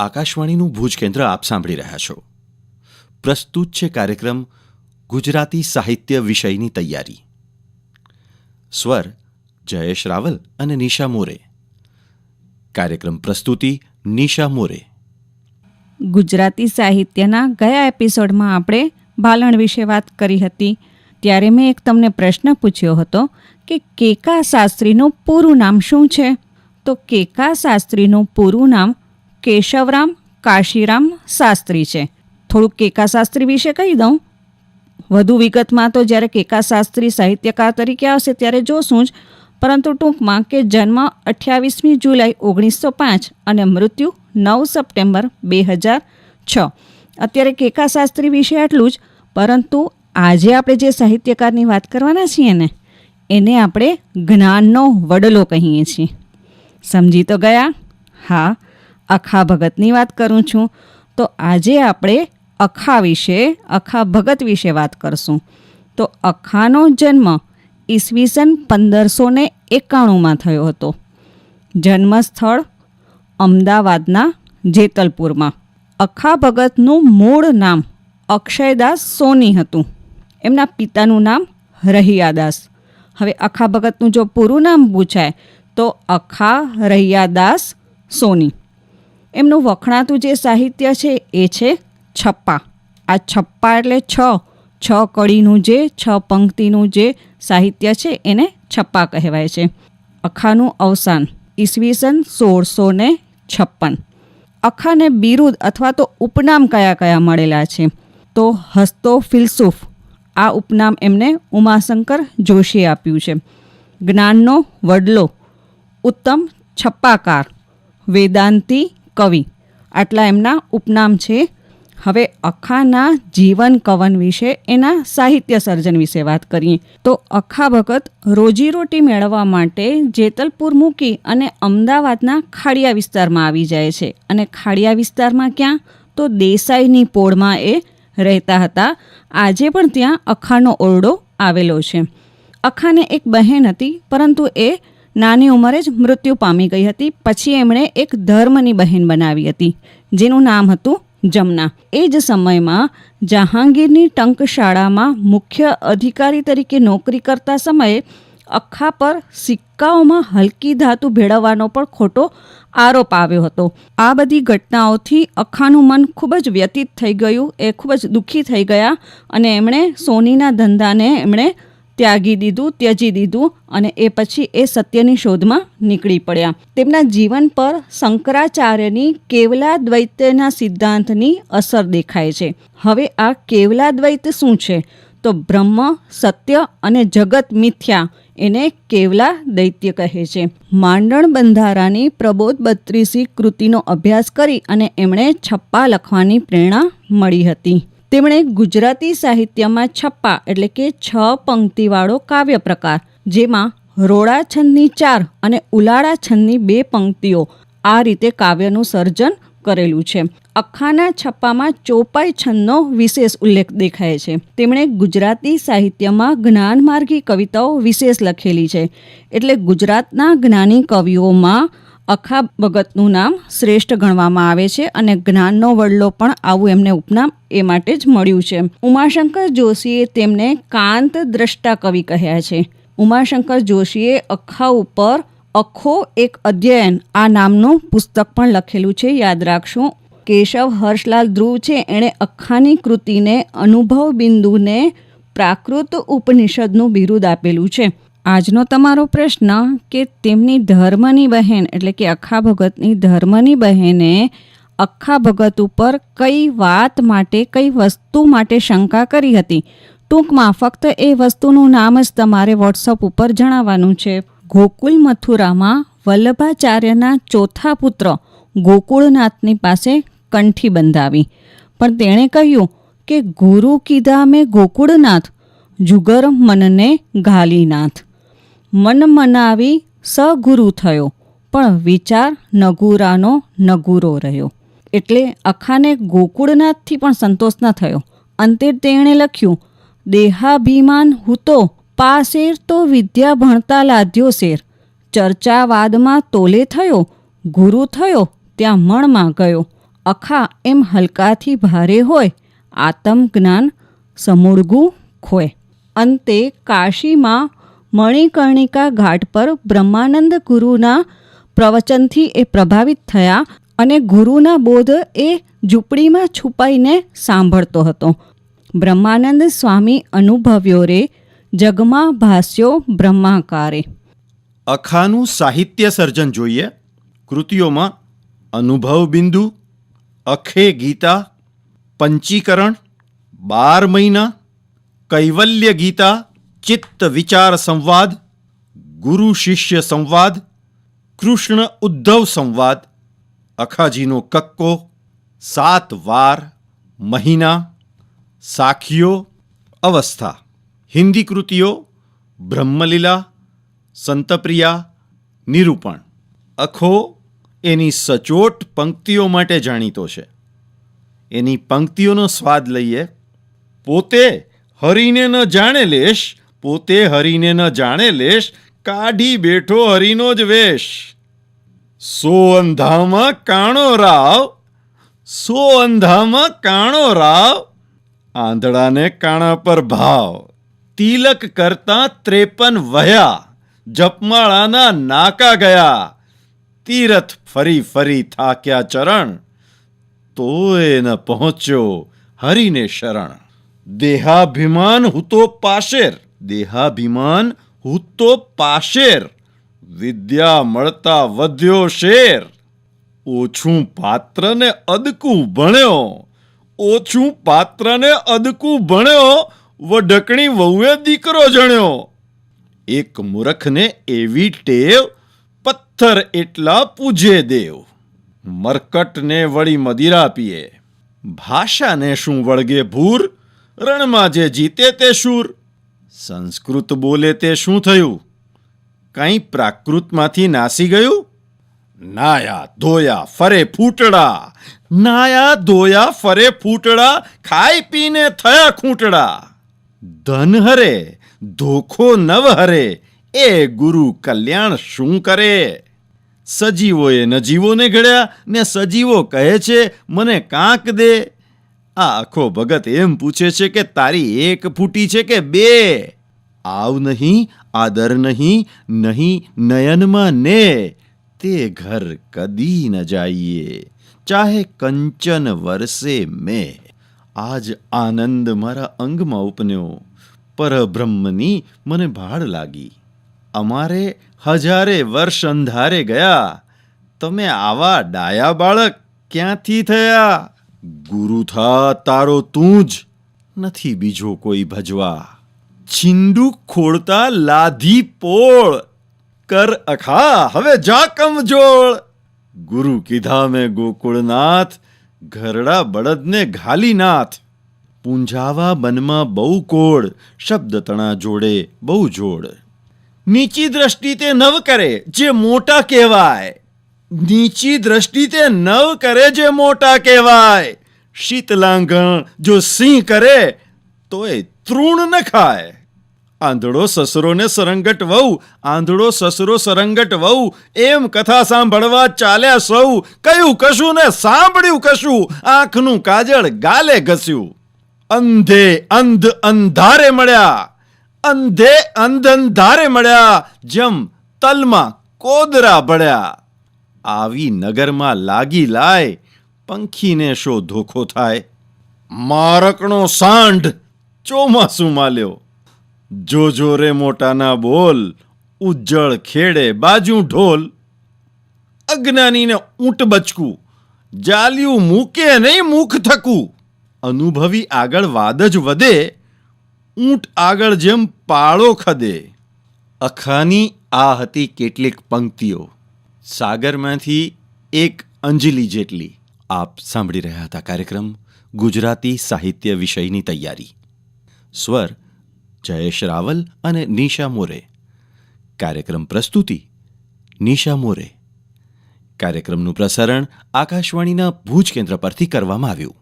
આકાશવાણીનું ભુજ કેન્દ્ર આપ સાંભળી રહ્યા છો. પ્રસ્તુત છે કાર્યક્રમ ગુજરાતી સાહિત્ય વિષયની તૈયારી. સ્વર જયેશ રાવલ અને નિશા મોરે. કાર્યક્રમ પ્રસ્તુતિ નિશા મોરે. ગુજરાતી સાહિત્યના ગયા એપિસોડમાં આપણે ભાલણ વિશે વાત કરી હતી. ત્યારે મેં એક તમને પ્રશ્ન પૂછ્યો હતો કે કેકા શાસ્ત્રીનું પૂરું નામ શું છે? તો કેકા શાસ્ત્રીનું પૂરું નામ કેશવરામ, કાશીરામ શાસ્ત્રી છે. થોડુંક કેકા શાસ્ત્રી વિશે કહી દઉં. વધુ વિગતમાં તો જ્યારે કેકા શાસ્ત્રી સાહિત્યકાર તરીકે આવશે ત્યારે જોશું જ. પરંતુ ટૂંકમાં કે જન્મ અઠ્યાવીસમી જુલાઈ ઓગણીસો પાંચ અને મૃત્યુ નવ સપ્ટેમ્બર બે હજાર છ. અત્યારે કેકા શાસ્ત્રી વિશે આટલું જ. પરંતુ આજે આપણે જે સાહિત્યકારની વાત કરવાના છીએ ને, એને આપણે જ્ઞાનનો વડલો કહીએ છીએ. સમજી તો ગયા? હા. અખા ભગતની વાત કરું છું. તો આજે આપણે અખા વિશે, અખા ભગત વિશે વાત કરશું. તો અખાનો જન્મ ઈસવીસન પંદરસો ને એકાણુંમાં થયો હતો. જન્મસ્થળ અમદાવાદના જેતલપુરમાં. અખા ભગતનું મૂળ નામ અક્ષયદાસ સોની હતું. એમના પિતાનું નામ રહિયાદાસ. હવે અખા ભગતનું જો પૂરું નામ પૂછાય, તો અખા રહિયાદાસ સોની. એમનું વખણાતું જે સાહિત્ય છે એ છે છપ્પા. આ છપ્પા એટલે છ. છ કડીનું જે, છ પંક્તિનું જે સાહિત્ય છે એને છપ્પા કહેવાય છે. અખાનું અવસાન ઈસવીસન સોળસો ને છપ્પન. અખાને બિરુદ અથવા તો ઉપનામ કયા કયા મળેલા છે? તો હસ્તો ફિલસુફ. આ ઉપનામ એમને ઉમાશંકર જોશીએ આપ્યું છે. જ્ઞાનનો વડલો. ઉત્તમ છપ્પાકાર. વેદાંતી કવિ. આટલા એમના ઉપનામ છે. હવે અખાના જીવન કવન વિશે, એના સાહિત્ય સર્જન વિશે વાત કરીએ. તો અખા ભગત રોજીરોટી મેળવવા માટે જેતલપુર મૂકી અને અમદાવાદના ખાડિયા વિસ્તારમાં આવી જાય છે. અને ખાડિયા વિસ્તારમાં ક્યાં? તો દેસાઈની પોળમાં એ રહેતા હતા. આજે પણ ત્યાં અખાનો ઓરડો આવેલો છે. અખાને એક બહેન હતી, પરંતુ એ નાની ઉંમરે જ મૃત્યુ પામી ગઈ હતી. પછી એમણે એક ધર્મની બહેન બનાવી હતી, જેનું નામ હતું જમના. એ જ સમયમાં જહાંગીરની ટંકશાળામાં મુખ્ય અધિકારી તરીકે નોકરી કરતા સમયે અખા પર સિક્કાઓમાં હલકી ધાતુ ભેળવવાનો પણ ખોટો આરોપ આવ્યો હતો. આ બધી ઘટનાઓથી અખાનું મન ખૂબ જ વ્યતીત થઈ ગયું, એ ખૂબ જ દુઃખી થઈ ગયા અને એમણે સોનીના ધંધાને એમણે ત્યાગી દીધું, ત્યજી દીધું અને એ પછી એ સત્યની શોધમાં નીકળી પડ્યા. તેમના જીવન પર શંકરાચાર્યની કેવલા દ્વૈત્યના સિદ્ધાંતની અસર દેખાય છે. હવે આ કેવલા દ્વૈત શું છે? તો બ્રહ્મ, સત્ય અને જગત મિથ્યા એને કેવલા દૈત્ય કહે છે. માંડણ બંધારાની પ્રબોધ બત્રીસી કૃતિનો અભ્યાસ કરી અને એમણે છપ્પા લખવાની પ્રેરણા મળી હતી. તેમણે ગુજરાતી સાહિત્યમાં છપ્પા એટલે કે છ પંક્તિવાળો કાવ્ય પ્રકાર, જેમાં રોડા છંદની ચાર અને ઉલાળા છંદની બે પંક્તિઓ આ રીતે કાવ્યનું સર્જન કરેલું છે. અખાના છપ્પામાં ચોપાઈ છંદનો વિશેષ ઉલ્લેખ દેખાય છે. તેમણે ગુજરાતી સાહિત્યમાં જ્ઞાનમાર્ગી કવિતાઓ વિશેષ લખેલી છે. એટલે ગુજરાતના જ્ઞાની કવિઓમાં અખા ભગતનું નામ શ્રેષ્ઠ ગણવામાં આવે છે અને જ્ઞાનનો વડલો પણ આવું એમને ઉપનામ એ માટે જ મળ્યું છે. ઉમાશંકર જોશીએ તેમને કાંત દ્રષ્ટા કવિ કહ્યા છે. ઉમાશંકર જોશીએ અખા ઉપર અખો એક અધ્યયન, આ નામનું પુસ્તક પણ લખેલું છે. યાદ રાખશો, કેશવ હર્ષલાલ ધ્રુવ છે. એણે અખાની કૃતિને અનુભવ બિંદુને પ્રાકૃત ઉપનિષદનું બિરુદ આપેલું છે. આજનો તમારો પ્રશ્ન કે તેમની ધર્મની બહેન, એટલે કે અખા ભગતની ધર્મની બહેને અખા ભગત ઉપર કઈ વાત માટે, કઈ વસ્તુ માટે શંકા કરી હતી? ટૂંકમાં ફક્ત એ વસ્તુનું નામ જ તમારે વોટ્સઅપ ઉપર જણાવવાનું છે. ગોકુલ મથુરામાં વલ્લભાચાર્યના ચોથા પુત્ર ગોકુળનાથની પાસે કંઠી બંધાવી. પણ તેણે કહ્યું કે ગુરુ કીધા મેં ગોકુળનાથ, જુગર મનને ઘાલીનાથ મન મનાવી સગુરુ થયો, પણ વિચાર નગુરાનો નગુરો રહ્યો. એટલે અખાને ગોકુળનાથથી પણ સંતોષ ન થયો. અંતે તેણે લખ્યું, દેહાભિમાન હુતો પાસેર તો વિદ્યા ભણતા લાદ્યો શેર. ચર્ચાવાદમાં તોલે થયો, ગુરુ થયો, ત્યાં મણમાં ગયો. અખા એમ હલકાથી ભારે હોય આત્મ જ્ઞાન સમૂળગું ખોય. અંતે કાશીમાં મણિકર્ણિકા ઘાટ પર બ્રહ્માનંદ ગુરુના પ્રવચનથી એ પ્રભાવિત થયા અને ગુરુના બોધ એ ઝૂંપડીમાં છુપાઈને સાંભળતો હતો. બ્રહ્માનંદ સ્વામી અનુભવ્યો રે, જગમાં ભાસ્યો બ્રહ્માકારે. અખાનું સાહિત્ય સર્જન જોઈએ, કૃતિઓમાં અનુભવ બિંદુ, અખે ગીતા, પંચીકરણ, બાર મહિના, કૈવલ્ય ગીતા ચિત્ત વિચાર સંવાદ ગુરુ શિષ્ય સંવાદ કૃષ્ણ ઉદ્ધવ સંવાદ અખાજીનો કક્કો સાત વાર મહિના સાખીઓ અવસ્થા હિન્દી કૃતિઓ બ્રહ્મલીલા સંતપ્રિયા નિરૂપણ અખો એની સચોટ પંક્તિઓ માટે જાણીતો છે। એની પંક્તિઓનો સ્વાદ લઈએ, પોતે હરીને ન જાણે લેશ પોતે હરીને ન જાણે લેશ, કાઢી બેઠો હરીનો જ વેશ. સો અંધામાં કાણો રાવ સો અંધામાં કાણો રાવ, આંધળાને કાણા પર ભાવ. તિલક કરતા ત્રેપન વહ્યા, જપમાળાના નાકા ગયા. તીરથ ફરી ફરી થાક્યા ચરણ, તોય ન પહોંચ્યો હરિને શરણ. દેહાભિમાન હું તો પાશેર દેહાભિમાન હુતો પાશેર. વિદ્યા મળતા વધ્યો શેર. ઓછું પાત્રને અદકું ભણ્યો. ઓછું પાત્રને અદકું ભણ્યો. વઢકણી વહુએ દીકરો જણ્યો. એક મૂરખને એવી ટેવ પથ્થર એટલા પૂજે દેવ. મરકટને વળી મદિરા પીએ ભાષાને શું વળગે ભૂર? રણમાં જે જીતે તે શૂર. સંસ્કૃત બોલે તે શું થયું? કંઈ પ્રાકૃતમાંથી નાસી ગયું? નાયા ધોયા ફરે ફૂટડા. નાયા ધોયા ફરે ફૂટડા, ખાઈ પીને થયા ખૂંટડા. ધન હરે, ધોખો નવ હરે, એ ગુરુ કલ્યાણ શું કરે? સજીવોએ નજીવોને ઘડ્યા ને સજીવો કહે છે, મને કાંક દે. આ આખો ભગત એમ પૂછે છે કે તારી એક ફૂટી છે કે બે? આવ નહીં, આદર નહીં નહીં, નયનમાં ને. તે ઘર કદી ન જાઈએ, ચાહે કંચન વરસે મેં. આજ આનંદ મારા અંગમાં ઉપન્યો, પરબ્રહ્મની મને ભાળ લાગી. અમારે હજારે વર્ષ અંધારે ગયા. તમે આવા ડાયા બાળક ક્યાંથી થયા? ગુરુ થા તારો તું જ નથી બીજો કોઈ ભજવા. છીંડુ ખોળતા લાધી પોળ. કર અખા, હવે જા કમજોળ. ગુરુ કીધા મેં ગોકુળનાથ, ઘરડા બળદને ઘાલીનાથ. પૂંજાવા બનમાં બહુ કોળ, શબ્દ તણા જોડે બહુ જોડ. નીચી દ્રષ્ટિ તે નવ કરે, જે મોટા કહેવાય. નીચી દ્રષ્ટિ તે નવ કરે જે મોટા કહેવાય. શીતલાંગણ જો સિંહ કરે, તોય તૃણ ન ખાય. આંધળો સસરો ને સરંગટ વહુ આંધળો સસરો સરંગટ વહુ એમ કથા સાંભળવા ચાલ્યા સૌ. કયું કશું ને સાંભળ્યું કશું, આંખનું કાજળ ગાલે ઘસ્યું. અંધે અંધ અંધારે મળ્યા. અંધે અંધ અંધારે મળ્યા, જમ તલમાં કોદરા બળ્યા આવી નગરમાં લાગી લાય, પંખીને શો ધોખો થાય. મારકણો સાંઢ ચોમાસું માલ્યો. જોજો રે મોટાના બોલ, ઉજ્જળ ખેડે બાજુ ઢોલ. અજ્ઞાનીને ઊંટ બચકું, જાલિયું મૂકે નહીં મુખ થકું. અનુભવી આગળ વાદ જ વધે, ઊંટ આગળ જેમ પાળો ખદે. અખાની આ હતી કેટલીક પંક્તિઓ. સાગરમાંથી એક અંજલિ જેટલી આપ સાંભળી રહ્યા હતા કાર્યક્રમ ગુજરાતી સાહિત્ય વિષયની તૈયારી. સ્વર જયેશ રાવલ અને નિશા મોરે. કાર્યક્રમ પ્રસ્તુતિ નિશા મોરે. કાર્યક્રમનું પ્રસારણ આકાશવાણીના ભુજ કેન્દ્ર પરથી કરવામાં આવ્યું.